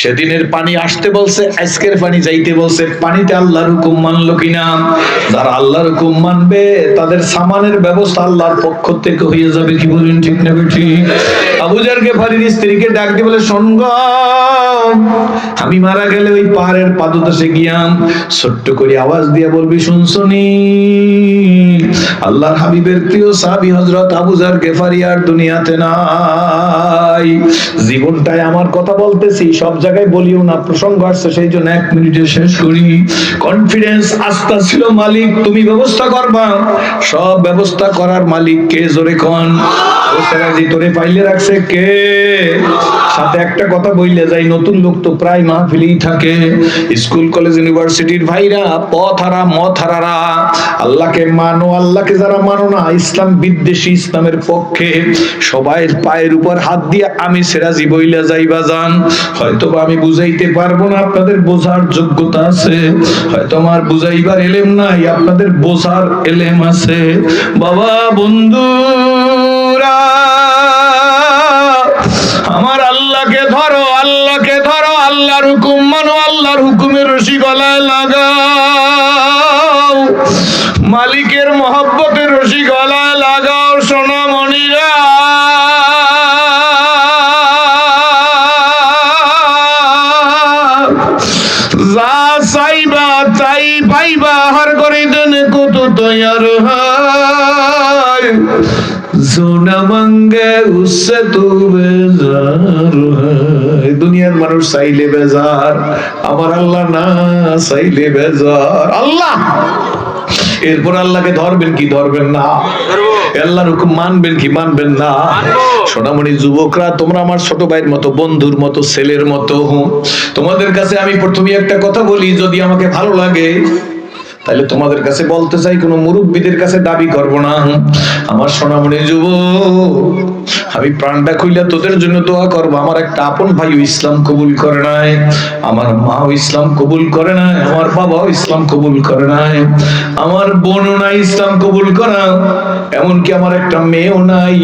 সেদিনের পানি আসতে বলছে আজকের পানি যাইতে বলছে। পানিতে আল্লাহর হুকুম মানলো কিনা? যারা আল্লাহর হুকুম মানবে তাদের সামানের ব্যবস্থা আল্লাহর পক্ষ থেকে হয়ে যাবে কি বলেন ঠিক না ঠিক আবুজার গেফারির স্ত্রীকে ডাক দিয়ে বলে শোন গো, আমি মারা গেলে ওই পাহাড়ের পাদদেশে গিয়াম। ছোট্ট করে আওয়াজ দিয়ে বলবি শুনছনি আল্লাহর হাবিবের প্রিয় সাহাবী হযরত আবুজার গেফারি আর দুনিয়াতে নাই। জীবনটাই আমার কথা বলতেছি সব জায়গায় বলিও না, প্রসঙ্গ আসছে, সেই জন্য এক মিনিটে শেষ করি। কনফিডেন্স আস্থা ছিল মালিক, তুমি ব্যবস্থা করবা। সব ব্যবস্থা করার মালিক কে জোরে কন? তোরে পাইলে রাখছে কে? সাথে একটা কথা বইলে যাই নতুন লোক তো প্রায় মাহফিলেই থাকে। স্কুল, কলেজ, ইউনিভার্সিটির ভাইরা পথ হারা মত হারারা আল্লাহকে মানো, আল্লাহকে যারা মানো না, ইসলাম বিদ্বেষী, ইসলামের পক্ষে সবাই পায়ের উপর হাত দিয়ে আমি সেরাজি বইলা যাইবা যান হয়তো আমি বুঝাইতে পারব না আপনাদের বোঝার যোগ্যতা আছে। হয়তো আমার বুঝাইবার এলেম নাই, আপনাদের বোঝার এলেম আছে। বাবা আমার আল্লাহকে ধরো আল্লাহকে ধরো আল্লাহর হুকুম মানো আল্লাহর হুকুমের রশি গলায় লাগাও। মালিকের সোনা মাঙ্গে উসে তু বেজার দুনিয়ার মানুষ চাইলে বেজার আমার আল্লাহ না চাইলে বেজার। আল্লাহ! এরপর আল্লাহকে ধরবেন কি? ধরবেন না। আল্লাহর হুকুম মানবেন কি? মানবেন না। সোনামণি যুবকরা তোমরা আমার ছোট ভাইয়ের মতো বন্ধুর মতো ছেলের মতো তোমাদের কাছে আমি প্রথমে একটা কথা বলি যদি আমাকে ভালো লাগে তাহলে তোমাদের কাছে বলতে চাই, কোনো মুরব্বীদের কাছে দাবি করব না। আমার সোনামণি যুব আমি প্রাণটা খুইলা তোদের জন্য দোয়া করব। আমার একটা আপন ভাই ইসলাম কবুল করে নাই, আমার মাও ইসলাম কবুল করে নাই, আমার বাবাও ইসলাম কবুল করে নাই, আমার বোনও নাই ইসলাম কবুল করা, এমনকি আমার একটা মেয়েও নাই।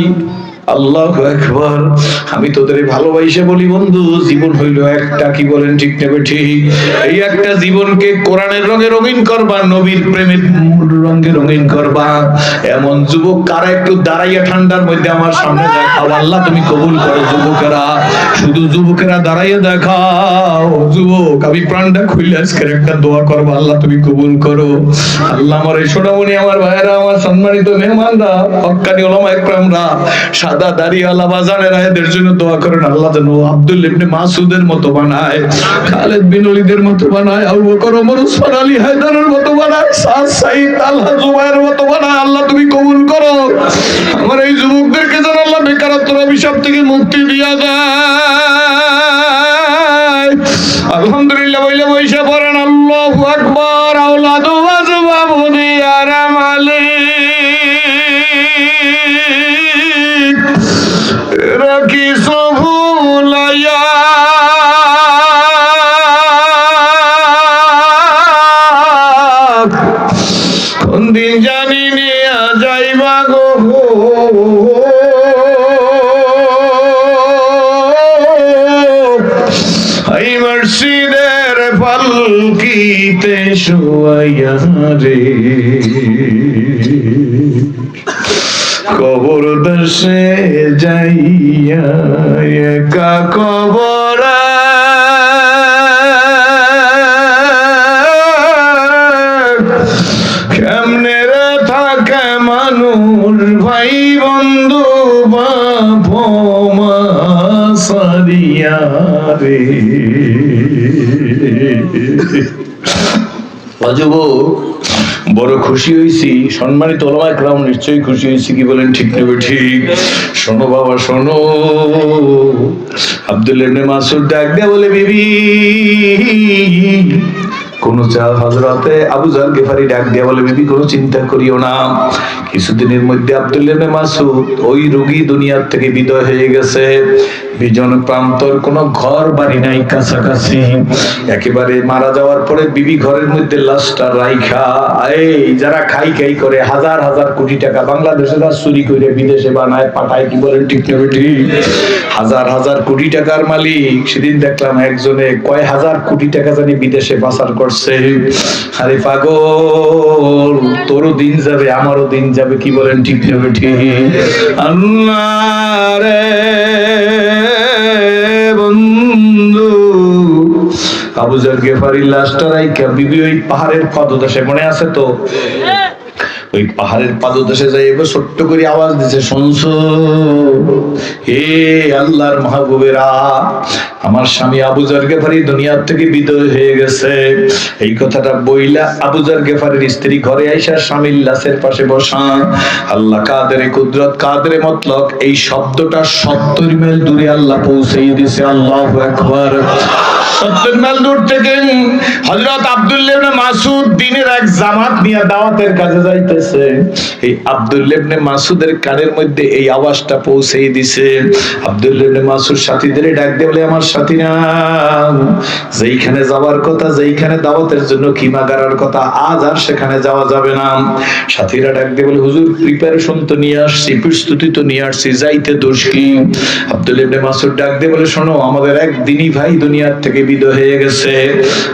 আল্লাহ একবার আমি তোদের ভালোবাসে বলি, বন্ধু, জীবন হইল একটা, কি বলেন ঠিক নেবে ঠিক? এই একটা জীবনকে কোরআনের রঙে রঙিন করবা, নবীর প্রেমের রঙে রঙিন করবা। এমন যুবক কারা একটু দাঁড়াইয়া ঠান্ডার মধ্যে আমার সামনে দেখাও। আল্লাহ, তুমি কবুল করো যুবকেরা। শুধু যুবকেরা দাঁড়াইয়া দেখাও। যুবক, আমি প্রাণটা খুলে আজকের একটা দোয়া করব। আল্লাহ, তুমি কবুল করো। আল্লাহ, আমার এই সোনামণি, আমার ভাইয়েরা, আমার সম্মানিত মেহমানরা হক্কানি ওলামা একরামরা সাদা দাড়িওয়ালা বাজানেরা এদের জন্য দোয়া করেন, আল্লাহ যেন আব্দুল ইবনে মাসুদের মতো বানায়, খালেদ বিন ওলিদের মতো বানায়, আবু বকর, ওমর, উসমান, আলী হায়দারের মতো বানায়, সাদ সাইদ আল্লাহ জুবাইরের মতো বানায়। আল্লাহ তুমি কবুল করো। আমার এই যুবকদেরকে যেন আল্লাহ বেকারত্বের অভিশাপ থেকে মুক্তি দিয়া যায় আলহামদুলিল্লাহ, বইলে বইসা পড়েন, আল্লাহু আকবার, আওলাদু রাখি কবর দশে যাইয়া একা কবর কেমনে রে থাকে মানুষ ভাই বন্ধু বাপ মা সারিয়া রে। অজব বড় খুশি হয়েছি, সম্মানিত ওলামা একরাম, নিশ্চয়ই খুশি হয়েছি কি বলেন, ঠিক নেবে ঠিক। শোনো বাবা, শোনো। আব্দুল ইবনে মাসুদ ডাক বলে, বিবি কোন হজরতে আবু জাল গেফারি ডাক দিয়া বলে, বিবি, কোনো চিন্তা করিও না। কিছুদিনের মধ্যে আব্দুল্লাহ মাসুদ ওই রোগী দুনিয়ার থেকে হয়ে গেছে। বিজন প্রান্তর ঘর বাড়ি নাই কাছাকাছি। একেবারে মারা যাওয়ার পরে বিবি ঘরের মধ্যে রাইখা। এই যারা খাই খাই করে, হাজার হাজার কোটি টাকা বাংলাদেশে যা চুরি করে বিদেশে বানায়, পাঠায় কি বলেন ঠিক হাজার হাজার কোটি টাকার মালিক। সেদিন দেখলাম একজনে কয় হাজার কোটি টাকা জানি বিদেশে পাচার করছে। আরে পাগল, তোরও দিন যাবে, আমারও দিন যাবে, কি বলেন ঠিক যাবে ঠিক? আল্লাহ বন্ধু, আবু জার গেফারি লাশটা রাইখা, বিবি ওই পাহাড়ের পদদেশে মনে আছে তো? ওই পাহাড়ের পাদদেশে যাই এবার ছোট্ট করে আওয়াজ দিছে শুনছো হে আল্লাহর মাহবুবেরা, আমার স্বামী আবুজার গেফারি দুনিয়ার থেকে বিদায় হয়ে গেছে। এই কথাটা বইলা আবুজার গেফারির স্ত্রী ঘরে আইসা স্বামীর লাশের পাশে বসা। আল্লাহ কাদেরে কুদরত, কাদেরে মতলক এই শব্দটা সত্তর মাইল দূরে আল্লাহ পৌঁছেই দিছে, আল্লাহ একবার সত্তর মাইল দূর থেকে হযরত আব্দুল্লাহ মাসুদ দিনের এক জামাত নিয়ে দাওয়াতের কাজে যাইতেছে। এই আব্দুল্লাহ ইবনে মাসুদের কানের মধ্যে এই আওয়াজটা পৌঁছেই দিছে। আব্দুল্লাহ ইবনে মাসুদ সাথীদের ডাক দিয়ে বলে, আমার সাথীরা যেইখানে যাওয়ার কথা, যেইখানে দাওয়াতের জন্য কিমা গাড়ার কথা, আজ আর সেখানে যাওয়া যাবে না। সাথীরা ডাক দিয়ে বলে, হুজুর প্রিপারেশন তো নিয়ে আসছি, প্রস্তুতি তো নিয়ে আসছি, যাইতে দোষ কি? আব্দুল্লাহ ইবনে মাসুদ ডাক দিয়ে বলে, শোনো, আমাদের এক দিনই ভাই দুনিয়ার থেকে বিদায় হয়ে গেছে।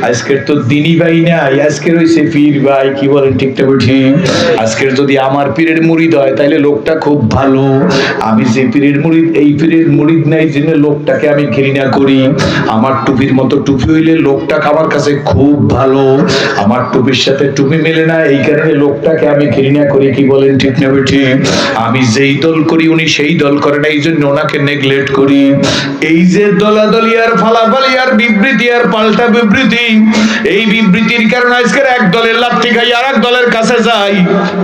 আজকের তো দিনই ভাই নাই আজকের হইছে পীর ভাই, কি বলেন ঠিক ঠিক আজকের যদি আমার পীরের মুরিদ হয় তাহলে লোকটা খুব ভালো। আমি যে পীরের মুরিদ এই পীরের মুরিদ নাই জেনে লোকটাকে আমি ঘৃণা করি। আমার টুপির মতো টুপি হইলে লোকটা আমার কাছে খুব ভালো। আমার টুপির সাথে টুপি মেলে না, এই কারণে লোকটাকে আমি ঘৃণা করি। কি বলেন ঠিক না ঠিক আমি যেই দল করি, উনি সেই দল করে না এই জন্য ওনাকে নেগলেক্ট করি। এই যে দলাদলি আর ফালাফালি আর বিবৃতি আর পাল্টা বিবৃতি, এই বিবৃতির কারণে আজকের এক দলের লাত্তি খাই আর এক দলের কাছে যাই।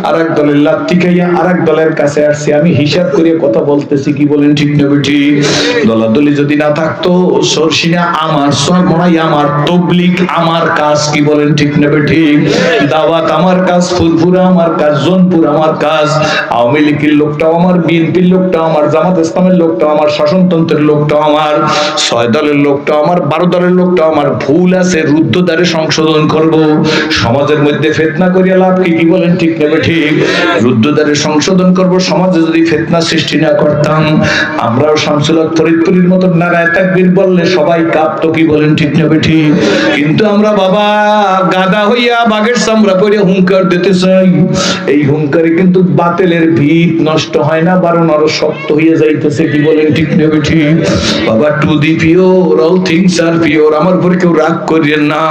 আর এক দলের লাত্তি খাই আর এক দলের কাছে আসছি। আমি হিসাব করে কথা বলতেছি, কি বলেন ঠিক না ঠিক দলাদলি যদি না থাকতো, সরসিনা আমার সরমনাই আমার তবলিক আমার কাজ, কি বলেন ঠিক না ঠিক দাওয়াত আমার কাজ, ফুরফুরা আমার কাজ, জোনপুর আমার কাজ, আওয়ামী লীগের লোকটাও আমার, বিএনপির লোকটাও আমার, জামাত ইসলামের লোকটাও আমার, শাসনতন্ত্রের লোকটাও আমার, ছয় দলের লোকটাও আমার, বারো দলের লোকটাও আমার, ভুল আছে, রুদ্ধদ্বারে সংশোধন করব, সমাজের মধ্যে ফেতনা করিয়া লাভ কি কি বলেন ঠিক নেবে ঠিক। রুদ্ধদ্বারে সংশোধন করব, সমাজে যদি ফেতনা সৃষ্টি না করতাম, আমরাও শামসুল ফরিদপুরের মতন নারায় তাকবীর বললে সবাই কাঁপতো, কি বলেন, ঠিক নেবে ঠিক? কিন্তু আমরা বাবা, গাদা হইয়া বাঘের চামড়া করে হুঙ্কার দিতে চাই এই হুঙ্কারে কিন্তু বাতেলের ভিত নষ্ট হয় না, বারণ আরও শক্ত হয়ে যাইতেছে, কি বলেন, ঠিক নেবে ঠিক? বাবা to the pure all things R pure আমার উপর কেউ রাগ করিয়েন না।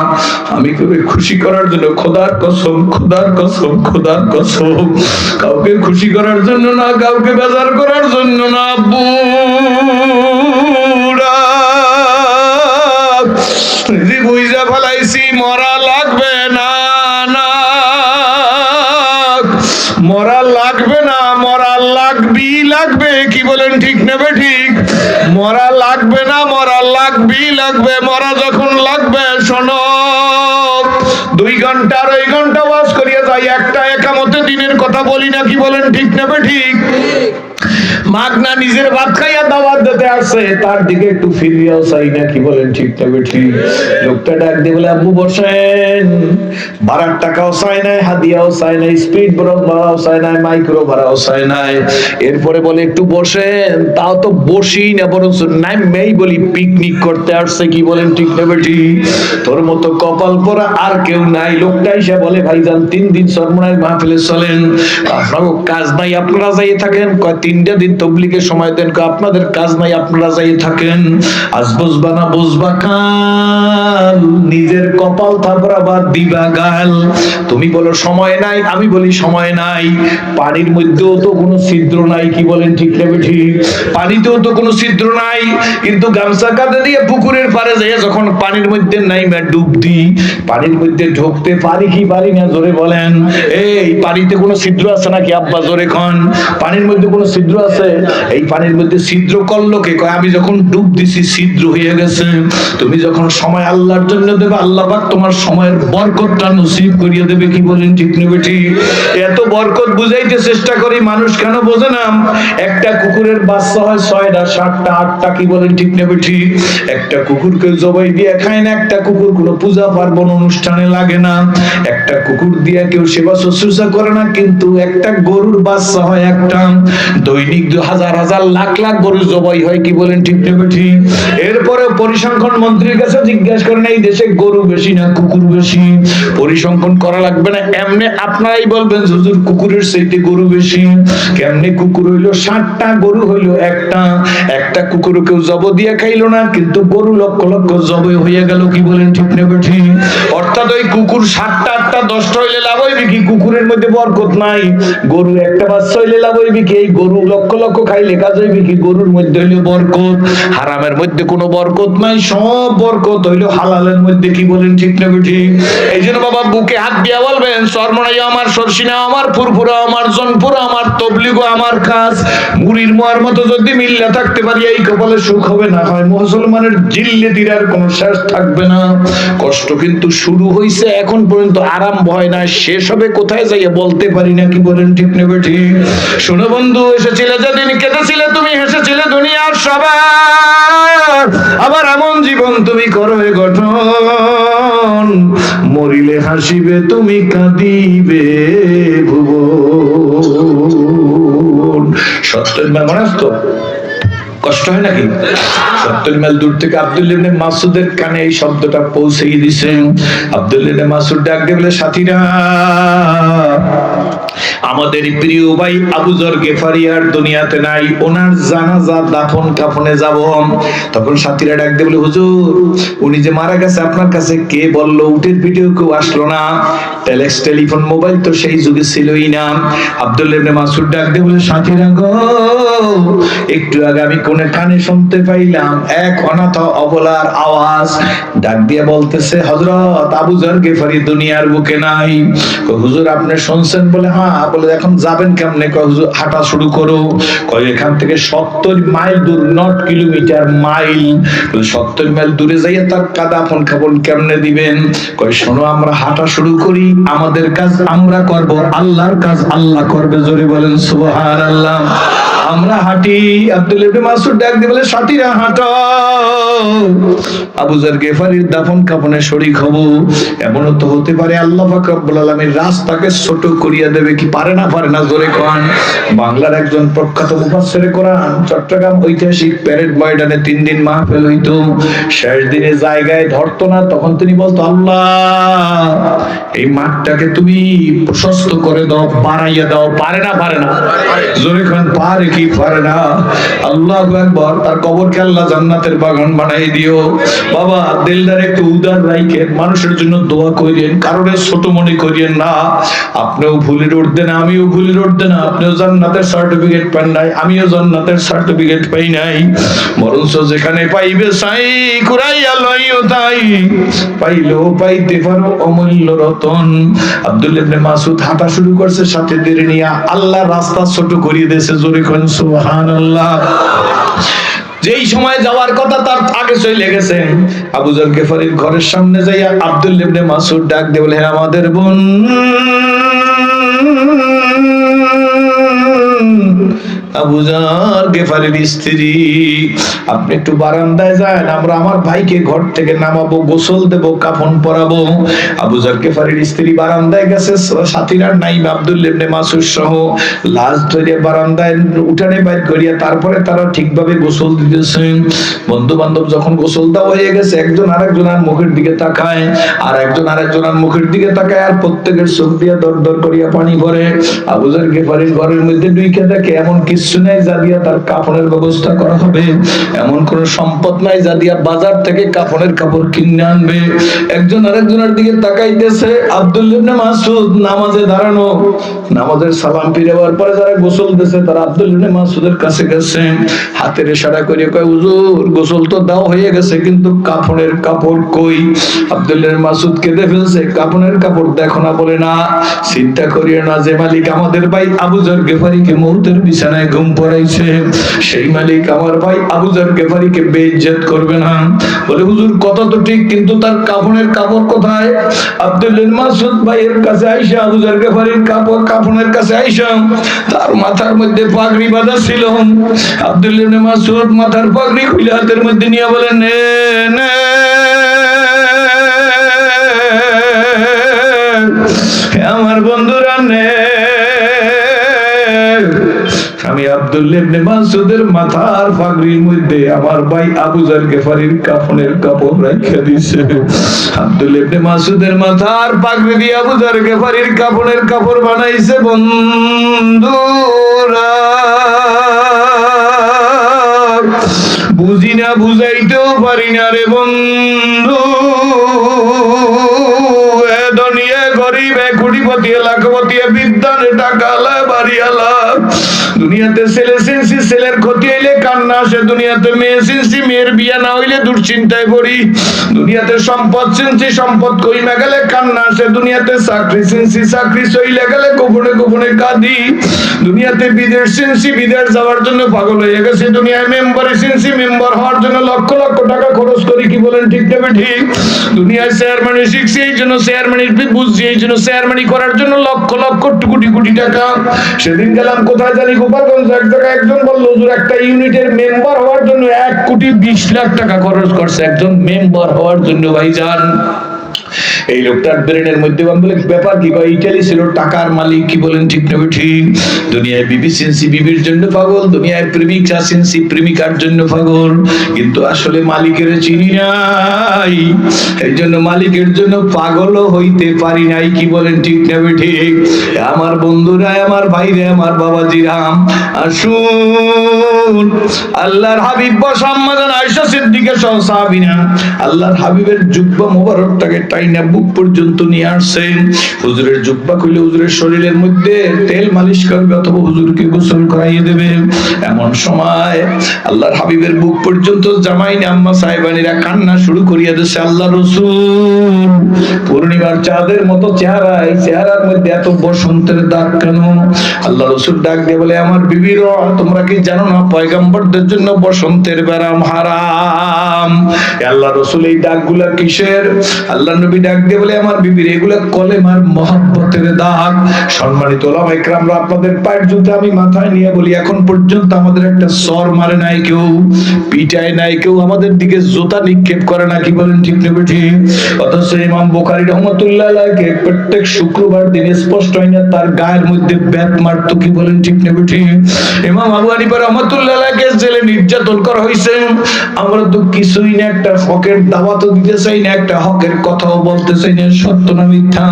আমি কেউ খুশি করার জন্য, খোদার কসম খোদার কসম, খোদার কসম, কাউকে খুশি করার জন্য না, কাউকে বেজার করার জন্য না যদি বুঝা ফেলাইছি, মরা লাগবে না না। মরা লাগবে না, মরা লাগবি লাগবে, কি বলেন ঠিক নেবে ঠিক মরা লাগবে না, মরা লাগবি লাগবে, মরা যখন লাগবে, শোনো। দুই ঘণ্টা আড়াই ঘণ্টা ওয়াজ করিয়া একটা একামতে দিনের কথা বলি না কি বলেন ঠিক নেবে ঠিক মাগনা নিজের ভাত খাইয়া দাওয়াত দিতে তার দিকে একটু ফিরিয়াও চাই না, কি বলেন, ঠিক তবে ঠিক লোকটা ডাক দিয়ে বলে, আব্বু বসেন। ভাড়ার টাকাও চাই নাই, হাদিয়াও চাই নাই স্পিড ভাড়াও চাই নাই মাইক্রো ভাড়াও চাই নাই। এরপরে বলে, একটু বসেন। তাও তো বসি না, বরঞ্চ নাই মেই বলি, পিকনিক করতে আসছে। কি বলেন, ঠিক নেবে ঠিক তোর মতো কপাল পরা আর কেউ নাই। লোকটা এসে বলে, ভাইজান, তিন দিন সরমনায় মাহফিলে চলেন। কাজ নাই, আপনারা যাই থাকেন। কয়, তিনটা দিন তবলিকে সময় দেন আপনাদের কাজ নাই, আপনারা যাই থাকেন। আজ বুঝবা না, বুঝবা কাল। নিজের কপাল আবার দিবা গাল। তুমি বলো, সময় নাই, আমি বলি, সময় নাই। পানির মধ্যেও তো কোনো ছিদ্র নাই, কি বলেন ঠিক নেবে ঠিক পানিতেও তো কোনো ছিদ্র নাই, কিন্তু গামছা কাঁধে দিয়ে পুকুরের পাড়ে যেয়ে যখন পানির মধ্যে নাই ডুব দিই। পানির মধ্যে ঢুকতে পারি কি পারি না, জোরে বলেন। এই, পানিতে কোনো ছিদ্র আছে নাকি, আব্বা, জোরে খন পানির মধ্যে কোনো ছিদ্র আছে? এই পানির মধ্যে ছিদ্র করল কে? কয়, আমি যখন ডুব দিছি, ছিদ্র হয়ে গেছে। তুমি যখন সময় আল্লাহর জন্য দেবে, আল্লাহ পাক তোমার সময়ের বরকতটা নসিব করিয়ে দেবে। কি বলেন ঠিক নেবে এত বরকত বুঝাইতে চেষ্টা করি, মানুষ কেন বোঝে না? একটা কুকুরের বাচ্চা হয় ছয়টা, সাতটা, আটটা, কি বলেন ঠিক নেবে একটা কুকুরকে জবাই দিয়ে খায় না, একটা কুকুর কোনো পূজা পার্বণ অনুষ্ঠানে লাগে না। একটা কুকুর দিয়ে কেউ সেবা শুশ্রূষা করে না, কিন্তু একটা গরুর বাচ্চা হয় একটা। দৈনিক হাজার হাজার লাখ লাখ গরু জবাই হয় কি বলেন ঠিক নেবে ঠিক এরপরে পরিসংখ্যান মন্ত্রীর কাছে জিজ্ঞাসা করেন, এই দেশে গরু বেশি না কুকুর বেশি? পরিসংখ্যান করা লাগবে না, এমনি আপনারাই বলবেন, হুজুর, কুকুরের চাইতে গরু বেশি। কেমনে কুকুর হইল? ষাটটা গরু হইল একটা। একটা কুকুর কেউ জব দিয়ে খাইলো না, কিন্তু গরু লক্ষ লক্ষ জবে হইয়া গেল কি বলেন ঠিক নেবে ঠিক অর্থাৎ ওই কুকুর সাতটা, আটটা, দশটা হইলে লাভ হইবে কি? কুকুরের মধ্যে বরকত নাই। গরু একটা বাচ্চা হইলে লাভ হইবে কি? এই গরু লক্ষ লক্ষ খাইলে কাজ হইবে কি? গরুর মধ্যে হইলে বরকত, হারামের মধ্যে কোনো বরকত নাই, সব বরকত হইল হালালের মধ্যে, কি বলেন ঠিক না ঠিক? এই জন্য বাবা বুকে হাত দিয়া বলবেন সরমনাই আমার সরসিনা, আমার ফুরফুরা, আমার জনপুরা আমার তবলিগো, আমার কাজ মুড়ির মোয়ার মতো যদি মিল্লা থাকতে পারি, এই কপালে সুখ হবে না হয়। মুসলমানের জিল্লে দিরার কোনো শেষ থাকবে না। কষ্ট কিন্তু শুরু হইছে, এখন পর্যন্ত আরাম হয় না শেষ হবে, কোথায় যাইয়া বলতে পারি না, কি বলেন ঠিক নেবে ঠিক? শোনো বন্ধু, এসেছিলে যেদিন কেঁদেছিলে তুমি, হেসেছিলে দুনিয়ার সবার। আবার এমন জীবন তুমি করো গঠন। মরিলে হাসিবে, তুমি কাঁদিবে ভুবন। সত্যের ব্যাপার আসতো কষ্ট হয় নাকি? সত্তর মাইল দূর থেকে আব্দুল ইবনে মাসুদের কানে এই শব্দটা পৌঁছে দিছে। আব্দুল ইবনে মাসুদ ডাক দিয়ে সাথীরা, আমাদের প্রিয় ভাই আবু জর গেফারি আর দুনিয়াতে নাই। ওনার জানাজা দাফন কাফনে যাব। তখন সাথীরা ডাক দিয়ে বলে, হুজুর, উনি যে মারা গেছে, আপনার কাছে কে বলল? উটের ভিডিও কেউ আসলো না। টেলেক্স, টেলিফোন, মোবাইল তো সেই যুগে ছিলই না। আব্দুল ইবনে মাসুদ ডাক দিয়ে বলে, সাথীরা গো, একটু আগে আমি কোনে কানে শুনতে পাইলাম এক অনাথ অবলার আওয়াজ। ডাক দিয়ে বলতেছে, হযরত আবু জর গেফারি দুনিয়ার বুকে নাই? হুজুর, আপনি শুনছেন? বলে হ্যাঁ। বলে, এখন যাবেন কেমনে? কয়, হুজুর, হাঁটা শুরু করো। কয়, এখান থেকে সত্তর মাইল দূর, নট কিলোমিটার মাইল। সত্তর মাইল দূরে যাইয়া তার কাদা ফোন খাবন কেমনে দিবেন? কয়, শোনো, আমরা হাঁটা শুরু করি। আমাদের কাজ আমরা করব, আল্লাহর কাজ আল্লাহ করবে। জোরে বলেন, সুবহানাল্লাহ। আমরা হাঁটি, আব্দুল ইবনে মাসুদ ডাক দিয়ে বলে সাথীরা হাঁটো। আবু জার গেফারির দাফন কাফনে শরীক হব, এমনও তো হতে পারে আল্লাহ পাক রব্বুল আলামিন রাস্তাকে ছোট করিয়া দেবে কি পারে না পারে না, জোরে কোন বাংলার একজন প্রখ্যাত মুফাসসিরে কোরআন, চট্টগ্রাম ঐতিহাসিক প্যারেড ময়দানে তিন দিন মাহফিল হইতো। শেষ দিনে জায়গায় ধরতো না, তখন তিনি বলতো, আল্লাহ, এই মাঠটাকে তুমি প্রশস্ত করে দাও, বাড়াইয়া দাও, পারে না পারে না। জোরে খান পারে কি, পারে না। আল্লাহ একবার তার কবরকে আল্লাহ জান্নাতের বাগান বানাই দিও। বাবা, দিলদার একটু উদার রাইখেন, মানুষের জন্য দোয়া করিয়েন কারণে ছোট মনে করিয়েন না। আপনিও ভুলের উঠতে না, আমিও ভুলের উঠতে না, আপনিও জান্নাতের সার্টিফিকেট পান নাই, আমিও জান্নাতের সার্টিফিকেট পাই নাই। বরঞ্চ যেখানে পাইবে সাই কুরাইয়া লইও তাই। পাইলেও পাইতে পারো অমূল্য রতন। আব্দুল ইবনে মাসুদ হাঁটা শুরু করছে সাথে দেরি নিয়ে, আল্লাহ রাস্তা ছোট করিয়ে দিয়েছে, জোরে কোন সুবহানাল্লাহ। যেই সময় যাওয়ার কথা তার আগে চলে গেছেন আবু কেফারির গেফারির ঘরের সামনে যাইয়া আব্দুল ইবনে মাসুদ ডাক দিয়ে বলে, "হে আমাদের বোন আবু জার গেফারির স্ত্রী। আপনি একটু বারান্দায় যান, আমরা আমার ভাইকে ঘর থেকে নামাবো, গোসল দেব, কাফন পরাবো। আবু জার গেফারির স্ত্রী বারান্দায় গেছে, সাথীরা মাসুদ সহ। লাশ বারান্দায় উঠানে বাইর করিয়া তারপরে তারা ঠিকভাবে গোসল দিতেছেন। বন্ধু বান্ধব যখন গোসল দেওয়া হয়ে গেছে, একজন আরেকজনের মুখের দিকে তাকায়। আর একজন আরেকজনের মুখের দিকে তাকায়, আর প্রত্যেকের চোখ দিয়ে দর দর করিয়া পানি ভরে। আবুজার গেফারির ঘরের মধ্যে দুইকে দেখে এমন কিছু যা দিয়া তার কাপড়ের ব্যবস্থা করা হবে। এমন কোন সম্পদ নাই যা দিয়া বাজার থেকে কাপড়ের কাপড় কিনে আনবে। একজন আরেকজনের দিকে তাকাইতেছে, আব্দুল মাসুদ নামাজে দাঁড়ানো। নামাজের সালাম পরে যারা গোসল তারা আব্দুল মাসুদের কাছে গেছে। হাতের ইশারা করে কয় গোসল তো দাও, হয়ে গেছে, কিন্তু কাপড়ের কাপড় কই? আব্দুল মাসুদ কেঁদে ফেলছে, কাপড়ের কাপড় দেখো না বলে না, চিন্তা করিও না যে মালিক আমাদের ভাই আবু জর গেফারিকে মুহূর্তের বিছানায় ঘুম পড়াইছে, সেই মালিক আমার ভাই আবু জার গেফারিকে বেইজ্জত করবে না। বলে, হুজুর, কথা তো ঠিক, কিন্তু তার কাফনের কাপড় কোথায়? আব্দুল মাসুদ ভাইয়ের কাছে আইসা, আবু জার গেফারির কাপড় কাফনের কাছে আইসা, তার মাথার মধ্যে পাগড়ি বাঁধা ছিল। আব্দুল মাসুদ মাথার পাগড়ি খুলে হাতের মধ্যে নিয়ে বলেন নে নে আমার বন্ধুরা, নে আমি আব্দুল্লাহ ইবনে মাসউদের মাথার পাগড়ির মধ্যে আমার ভাই আবু জার গেফারির কাফনের কাপড় রাখিয়া দিছে। আব্দুল্লাহ ইবনে মাসউদের মাথার দিয়ে গেফারির কাফনের কাপড় বানাইছে, বন্ধুরা। বুঝি না বুঝাইতেও পারি না রে বন্ধু। এ দুনিয়া গরিব, এ কুটিপতি লাখপতি বিদ্যানে টাকা আলা বাড়ি আলা দুনিয়াতে ছেলে সিনসি, ছেলের ক্ষতি হইলে কান্না আসে। দুনিয়াতে মেয়ে সিনসি, মেয়ের বিয়া না হইলে দুশ্চিন্তায় পড়ি। দুনিয়াতে সম্পদ সিনসি, সম্পদ কইমা গেলে কান্না আসে। দুনিয়াতে চাকরি সিনসি, চাকরি সইলে গেলে গোপনে গোপনে কাঁদি। দুনিয়াতে বিদেশ সিনসি, বিদেশ যাওয়ার জন্য পাগল হয়ে গেছে। দুনিয়ায় মেম্বার সিনসি, মেম্বার হওয়ার জন্য লক্ষ লক্ষ টাকা খরচ করি, কি বলেন ঠিক নেবে ঠিক দুনিয়ায় চেয়ারম্যানি শিখছি, এই জন্য চেয়ারম্যানি বুঝছি, এই জন্য চেয়ারম্যানি করার জন্য লক্ষ লক্ষ কোটি কোটি টাকা। সেদিন গেলাম, কোথায় জানি একজন বলল, হুজুর, একটা ইউনিটের মেম্বার হওয়ার জন্য এক কোটি বিশ লাখ টাকা খরচ করছে। একজন মেম্বার হওয়ার জন্য, ভাইজান। এই লোকটার ব্রেনের মধ্যে বলে, ব্যাপার কি কয় ইটালি ছিল, টাকার মালিক, কি বলেন ঠিক না ঠিক? দুনিয়ায় বিবি সিনসি বিবির জন্য পাগল, দুনিয়ায় প্রেমিকা সিনসি প্রেমিকার জন্য পাগল। কিন্তু আসলে মালিকের চিনি নাই। এই জন্য মালিকের জন্য পাগলও হইতে পারি নাই, কি বলেন ঠিক না ঠিক? আমার বন্ধুরা, আমার ভাইরে, আমার বাবাজিরাম আসুন। আল্লাহর হাবিব বসাম্মাদান আয়েশা সিদ্দিকা সহ সাহাবীরা, আল্লাহর হাবিবের জুব্বা মোবারকটাকে শরীরের মধ্যে তেল মালিশ করবে অথবা হুজুরকে গোসল করাইয়ে দেবে। এমন সময় আল্লাহর হাবিবের বুক পর্যন্ত আম্মা কান্না শুরু করিয়া আল্লাহ রসুল, পূর্ণিমার চাঁদের মতো চেহারা, এই চেহারার মধ্যে এত বসন্তের দাগ কেন? আল্লাহ রসুল ডাক দিয়ে বলে, আমার বিবির তোমরা কি জানো না, পয়গাম্বরদের জন্য বসন্তের ব্যারাম হারাম? আল্লাহ রসুল এই দাগগুলা কিসের? আল্লাহ নবী ডাক দিয়ে বলে, আমার বিবির এগুলা কলেমার মহব্বতের দাগ। সম্মানিত ওলামা ইকরামরা, আপনাদের পায়ের জুতো আমি মাথায় নিয়ে বলি, এখন পর্যন্ত আমাদের একটা সর মারে নাই কেউ, পিটায় নাই কেউ, আমাদের দিকে জোতা নিক্ষেপ করে না, কি বলেন ঠিক নেবে ঠিক অথচ ইমাম বোখারি রহমতুল্লাহ আলাইহিকে প্রত্যেক শুক্রবার দিন স্পষ্ট হয় না, তার গায়ের মধ্যে ব্যাত মারতো, কি বলেন ঠিক নেবে ঠিক ইমাম আবু হানিফা রহমতুল্লাহ আলাইহিকে জেলে নির্যাতন করা হয়েছে আমরা তো কিছুই না, একটা হকের দাওয়াতও দিতে চাই না, একটা হকের কথাও বলতেছে যে না সত্য না মিথ্যা?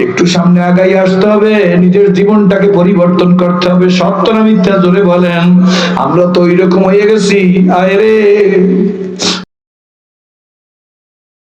একটু সামনে আগাই আসতে হবে, নিজের জীবনটাকে পরিবর্তন করতে হবে। সত্য না মিথ্যা? জোরে বলেন। আমরা তো ওইরকম হয়ে গেছি। আয় রে